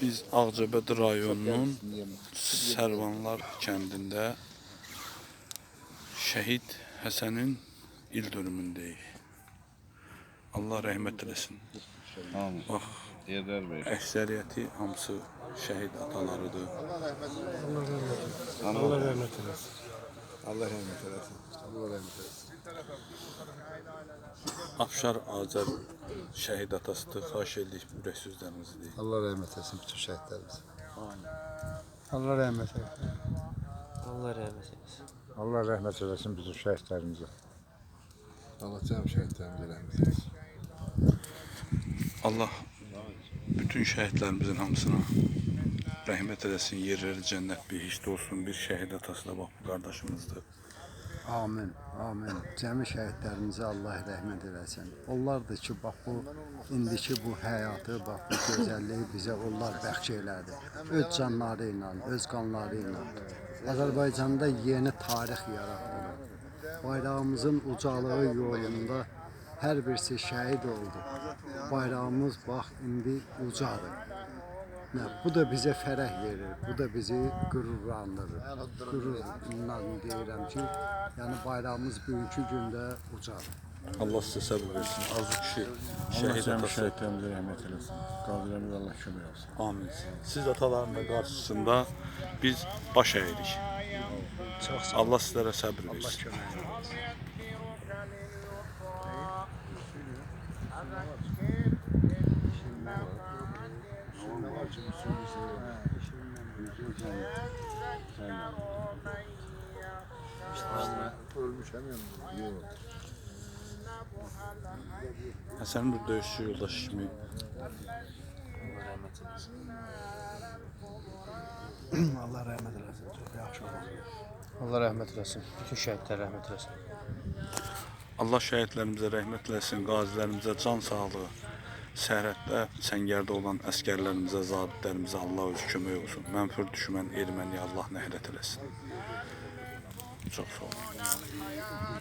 Biz Ağcabədi rayonunun Sərvanlar kəndində şəhid Həsənin il dönümündəyik. Allah rəhmət eləsin. Amin. Bax, əksəriyyəti hamısı şəhid atalarıdır. Allah rahmet eylesin. Allah rahmet eylesin. Allah rahmet eylesin. Afşar Azər şəhid atasıdır. Xahiş edirik ürək sözlərinizi deyin. Allah rahmet eylesin bütün şehitlerimize. Allah rahmet eylesin. Allah rahmet eylesin. Allah rahmet eylesin bütün şehitlerimize. Allah canım şehitlerimize rahmet eylesin. Allah bütün şəhidlərimizin hamısına rəhmət eləsin, yerləri cənnət behişt olsun. Bir şəhid atası da bax bu qardaşımızdır. Amin, amin. Cəmi şəhidlərimizə Allah rəhmət eləsin. Onlardır ki, bax bu indiki bu həyatı, bax bu gözəlliyi bizə onlar bəxş elədi. Öz canları ilə, öz qanları ilə. Azərbaycanda yeni tarix yaratdılar. Bayrağımızın ucalığı yolunda hər birisi şəhid oldu. Bayrağımız bax indi ucadır. Nə, bu da bizə fərəh verir, bu da bizi qürurlandırır. Qürurla deyirəm ki, yəni bayrağımız bugünkü gündə ucadır. Allah sizə səbr versin. Arzu kişi Allah şəhid canım atası. şehitlerimize rahmet eylesin. Qazilərimiz Allah kömək olsun. Amin. Siz ataların da qarşısında biz baş əyirik. Çox sağ Allah sizlərə səbr Allah versin. kömək olsun. Yok. Həsənin bir döyüşçü yoldaşı kimi Allah rahmet eylesin. Çok yaxşı oldu. Allah rahmet eylesin. Bütün şehitler rahmet eylesin. Allah şəhidlərimizə rəhmət eləsin, qazilərimizə can sağlığı, sərhəddə, səngərdə olan əskərlərimizə, zabitlərimizə Allah öz kömək olsun. Mənfur düşmən erməniyə Allah nəhlət eləsin. Çox sağ olun.